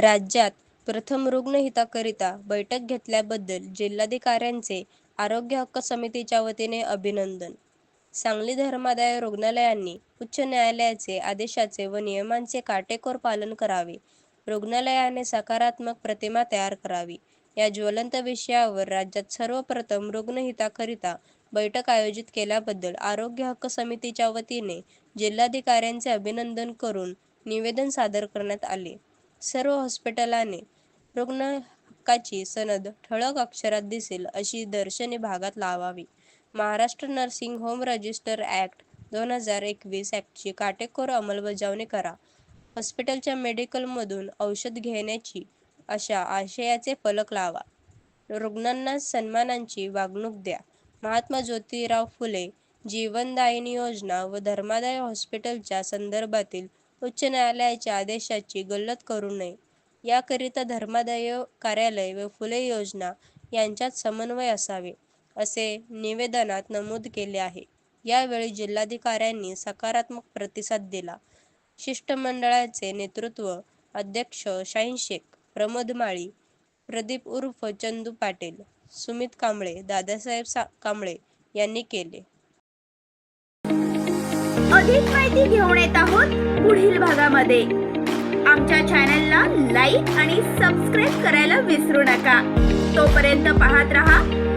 राज्यात प्रथम रुग्णहिताकरिता बैठक घेतल्याबद्दल जिल्हाधिकाऱ्यांचे आरोग्य हक्क समितीच्या वतीने अभिनंदन. सांगली धर्मादाय रुग्णालयांनी उच्च न्यायालयाचे आदेशाचे व नियमांचे काटेकोर पालन करावे. रुग्णालयाने सकारात्मक प्रतिमा तयार करावी या ज्वलंत विषयावर राज्यात सर्वप्रथम रुग्णहिताकरिता बैठक आयोजित केल्याबद्दल आरोग्य हक्क समितीच्या वतीने जिल्हाधिकाऱ्यांचे अभिनंदन करून निवेदन सादर करण्यात आले. सर्व हॉस्पिटलाने रुग्ण हक्काची सनद ठळक अक्षरात दिसेल अशी दर्शने भागात लावावी. Maharashtra nursing home register act दोन हजार एकवीस ॲक्टची काटेकोर अंमलबजावणी करा. हॉस्पिटलच्या मेडिकलमधून औषध घेण्याची अशा आशयाचे फलक लावा. रुग्णांना सन्मानांची वागणूक द्या. महात्मा ज्योतिराव फुले जीवनदायिनी योजना व धर्मादाय हॉस्पिटलच्या संदर्भातील उच्च न्यायालयाच्या आदेशाची गल्लत करू नये याकरिता धर्मादाय कार्यालय व फुले योजना यांच्यात समन्वय असावे, असे निवेदनात नमूद केले आहे. यावेळी जिल्हाधिकाऱ्यांनी सकारात्मक प्रतिसाद दिला. शिष्टमंडळाचे नेतृत्व अध्यक्ष शाहीन शेख, प्रमोद माळी, प्रदीप उर्फ चंदू पाटील, सुमित कांबळे, दादासाहेब सा कांबळे यांनी केले. अधिक माहिती घेऊन येत आहोत पुढील भागामध्ये. आमच्या चॅनलला लाईक आणि सबस्क्राईब करायला विसरू नका. तोपर्यंत पाहत रहा.